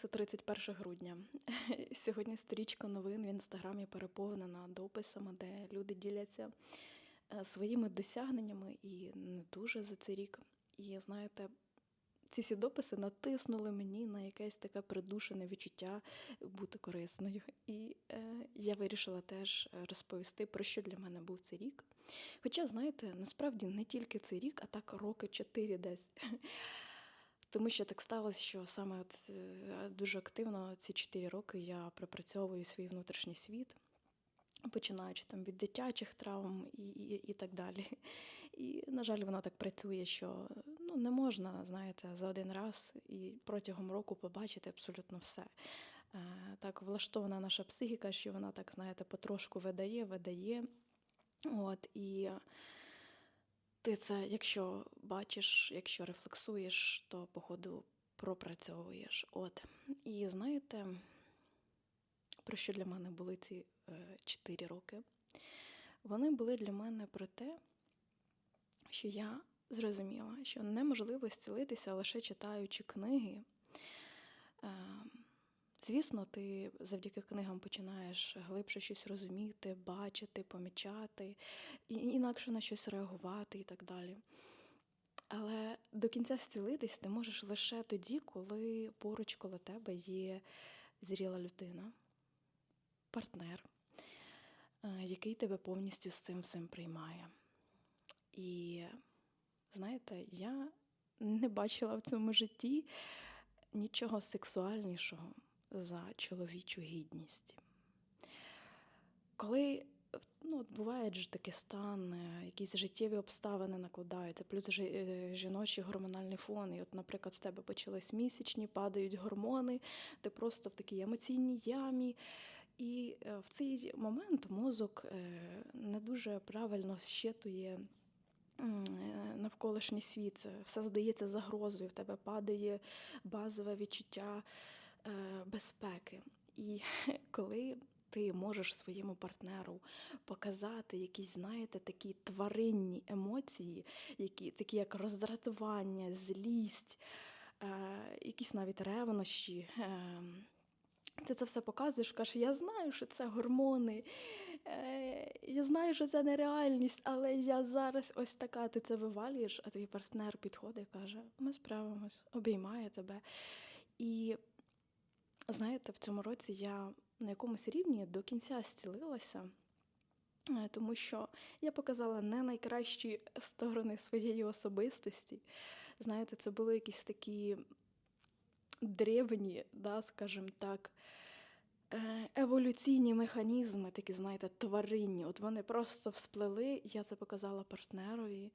це 31 грудня. Сьогодні сторічка новин в інстаграмі переповнена дописами, де люди діляться е, своїми досягненнями і не дуже за цей рік. І знаєте, ці всі дописи натиснули мені на якесь таке придушене відчуття бути корисною. І е, я вирішила теж розповісти, про що для мене був цей рік. Хоча, знаєте, насправді не тільки цей рік, а так роки чотири десь. Тому що так сталося, що саме от е, дуже активно ці 4 роки я пропрацьовую свій внутрішній світ, починаючи там від дитячих травм і, і, і так далі. І, на жаль, воно так працює, що ну, не можна, знаєте, за один раз і протягом року побачити абсолютно все. Е, Так влаштована наша психіка, що вона так, знаєте, потрошку видає, видає. От, і ти це, якщо бачиш, якщо рефлексуєш, то походу пропрацьовуєш. От. І знаєте, про що для мене були ці е, 4 роки? Вони були для мене про те, що я зрозуміла, що неможливо зцілитися лише читаючи книги. Е, Звісно, ти завдяки книгам починаєш глибше щось розуміти, бачити, помічати, інакше на щось реагувати і так далі. Але до кінця зцілитись ти можеш лише тоді, коли поруч коло тебе є зріла людина, партнер, е, який тебе повністю з цим всім приймає. І знаєте, я не бачила в цьому житті нічого сексуальнішого за чоловічу гідність. Коли ну, буває ж такий стан, е, якісь життєві обставини накладаються, плюс е, жіночий гормональний фон. І, от, наприклад, в тебе почались місячні, падають гормони, ти просто в такій емоційній ямі. І е, в цей момент мозок не дуже правильно щитує навколишній світ. Все здається загрозою, в тебе падає базове відчуття безпеки. І коли ти можеш своєму партнеру показати якісь, знаєте, такі тваринні емоції, які, такі як роздратування, злість, е, якісь навіть ревнощі. Е, ти це все показуєш, кажеш, я знаю, що це гормони, е, я знаю, що це нереальність, але я зараз ось така, ти це вивалюєш, а твій партнер підходить і каже, ми справимось, обіймає тебе. І знаєте, в цьому році я на якомусь рівні до кінця зцілилася, е, тому що я показала не найкращі сторони своєї особистості. Знаєте, це були якісь такі древні, да, скажімо так, е, еволюційні механізми, такі, знаєте, тваринні. От вони просто всплели, я це показала партнерові,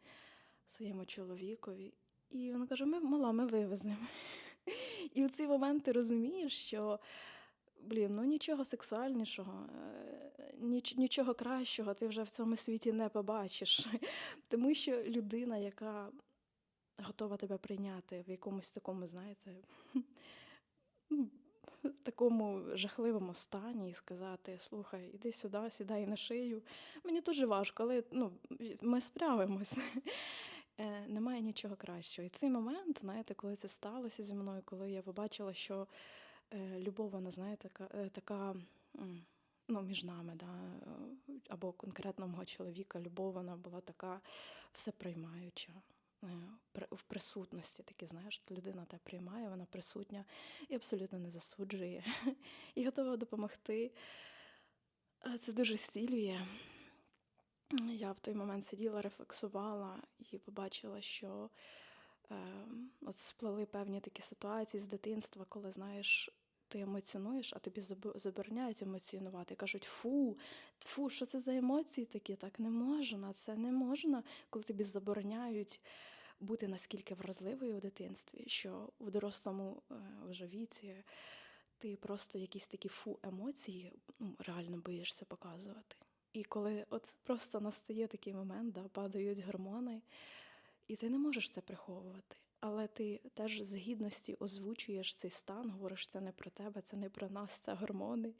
своєму чоловікові. І він каже: ми мала, ми вивеземо. І в цей момент ти розумієш, що блін, ну нічого сексуальнішого, е, ніч, нічого кращого ти вже в цьому світі не побачиш. Тому що людина, яка готова тебе прийняти в якомусь такому, знаєте, ну, такому жахливому стані і сказати: слухай, іди сюди, сідай на шию. Мені дуже важко, але ну, ми справимось. Е, Немає нічого кращого. І цей момент, знаєте, коли це сталося зі мною, коли я побачила, що е, любов, вона, знаєте, така, е, така ну, між нами, да, або конкретно мого чоловіка, любов, вона була така всеприймаюча. В присутності такі, знаєш, людина тебе приймає, вона присутня і абсолютно не засуджує, і готова допомогти. Це дуже зцілює. Я в той момент сиділа, рефлексувала і побачила, що е, от сплели певні такі ситуації з дитинства, коли знаєш, ти емоціонуєш, а тобі забороняють емоціонувати. Кажуть, фу, фу, що це за емоції такі? Так не можна, це не можна, коли тобі забороняють бути наскільки вразливою в дитинстві, що в дорослому е, вже віці ти просто якісь такі фу емоції ну, реально боїшся показувати. І коли от просто настає такий момент, да, падають гормони, і ти не можеш це приховувати. Але ти теж з гідності озвучуєш цей стан, говориш, це не про тебе, це не про нас, це гормони.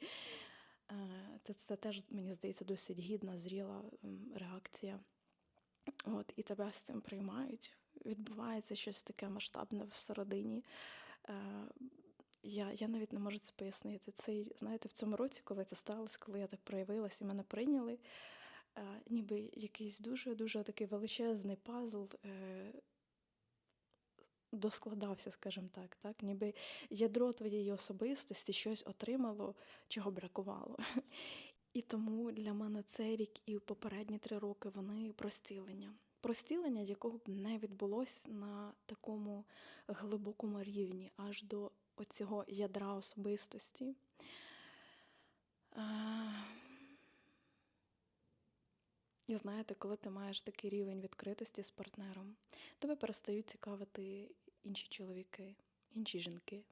Е, Це, це теж, мені здається, досить гідна, зріла реакція. От, і тебе з цим приймають. Відбувається щось таке масштабне всередині. Я, я навіть не можу це пояснити. Це, знаєте, в цьому році, коли це сталося, коли я так проявилась і мене прийняли, е, ніби якийсь дуже-дуже такий величезний пазл е, доскладався, скажімо так, так, ніби ядро твоєї особистості щось отримало, чого бракувало. І тому для мене цей рік і попередні три роки вони про зцілення. Про зцілення, якого б не відбулось на такому глибокому рівні, аж до оцього ядра особистості. Е, І знаєте, коли ти маєш такий рівень відкритості з партнером, тебе перестають цікавити інші чоловіки, інші жінки.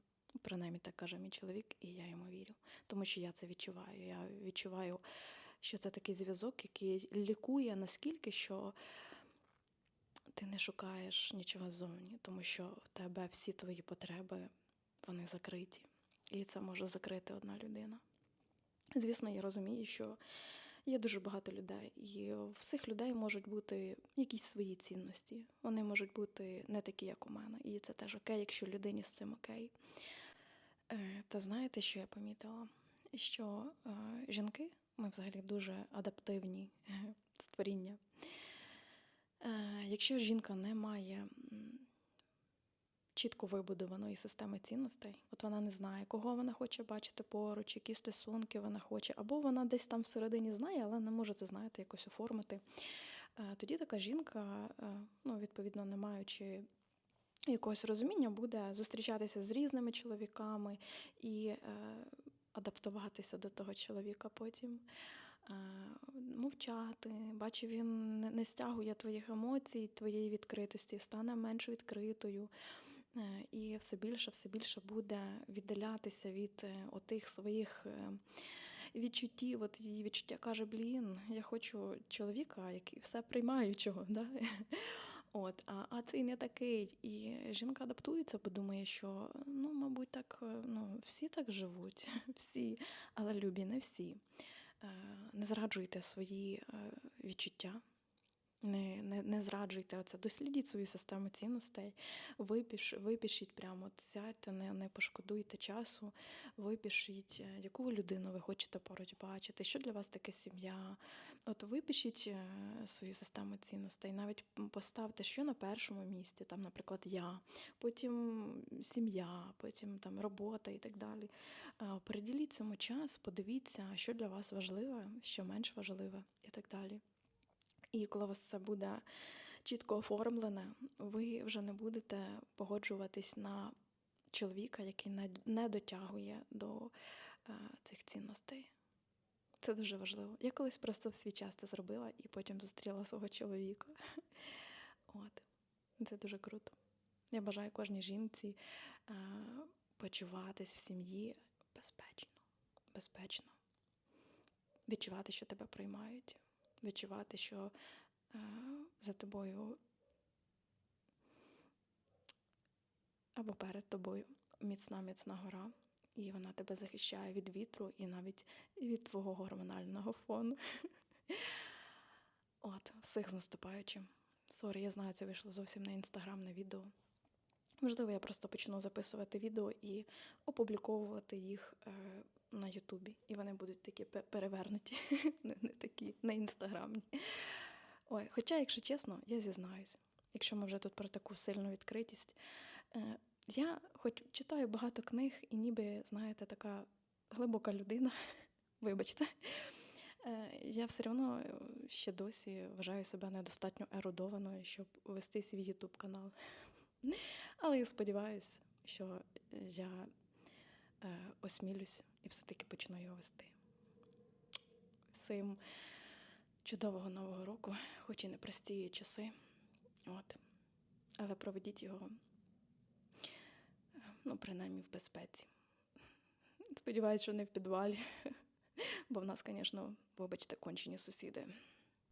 Принаймні так каже мій чоловік, і я йому вірю. Тому що я це відчуваю. Я відчуваю, що це такий зв'язок, який лікує наскільки, що ти не шукаєш нічого ззовні, тому що в тебе всі твої потреби вони закриті. І це може закрити одна людина. Звісно, я розумію, що є дуже багато людей, і в цих людей можуть бути якісь свої цінності. Вони можуть бути не такі, як у мене. І це теж окей, якщо людині з цим окей. Е, Та знаєте, що я помітила? Що е, жінки, ми взагалі дуже адаптивні створіння. Е, Якщо жінка не має чітко вибудованої системи цінностей, от вона не знає, кого вона хоче бачити поруч, які стосунки вона хоче, або вона десь там всередині знає, але не може це знаєте, якось оформити. Е, Тоді така жінка, е, ну, відповідно, не маючи якогось розуміння, буде зустрічатися з різними чоловіками і е, адаптуватися до того чоловіка потім. е, Мовчати, бачив, він не- не стягує твоїх емоцій, твоєї відкритості, стане менш відкритою. Е, І все більше, все більше буде віддалятися від е, отих своїх е, відчуттів. От її відчуття каже: блін, я хочу чоловіка, який все приймаючого. Да? От, а, а цей не такий. І жінка адаптується, бо думає, що ну, мабуть, так ну, всі так живуть, всі, але любі, не всі. Не зраджуйте свої відчуття. Не, не, не зраджуйте оце, дослідіть свою систему цінностей, випіш, випишіть прямо, сядьте, не, не пошкодуйте часу, випишіть, е, яку людину ви хочете поруч бачити, що для вас таке сім'я. От випишіть е, свою систему цінностей, навіть поставте, що на першому місці, там, наприклад, я, потім сім'я, потім там робота і так далі. Е, Приділіть цьому час, подивіться, що для вас важливе, що менш важливе і так далі. І коли у вас це буде чітко оформлене, ви вже не будете погоджуватись на чоловіка, який не, не дотягує до е, цих цінностей. Це дуже важливо. Я колись просто в свій час це зробила і потім зустріла свого чоловіка. От. Це дуже круто. Я бажаю кожній жінці е, почуватись в сім'ї безпечно, безпечно. Відчувати, що тебе приймають, відчувати, що е, за тобою або перед тобою міцна міцна гора, і вона тебе захищає від вітру і навіть від твого гормонального фону. От, всіх з наступаючим. Сорі, я знаю, це вийшло зовсім на інстаграмне відео. Можливо, я просто почну записувати відео і опубліковувати їх е, на Ютубі. І вони будуть такі перевернуті, не, такі, на інстаграмні. Ой, хоча, якщо чесно, я зізнаюсь, якщо ми вже тут про таку сильну відкритість, е, я хоч читаю багато книг і ніби, знаєте, така глибока людина, вибачте, е, я все одно ще досі вважаю себе недостатньо ерудованою, щоб вести свій Ютуб канал. Але я сподіваюся, що я е, осмілюсь і все-таки почну його вести. Всім чудового нового року, хоч і непрості часи. От. Але проведіть його, ну, принаймні, в безпеці. Сподіваюсь, що не в підвалі, бо в нас, звісно, вибачте, кончені сусіди.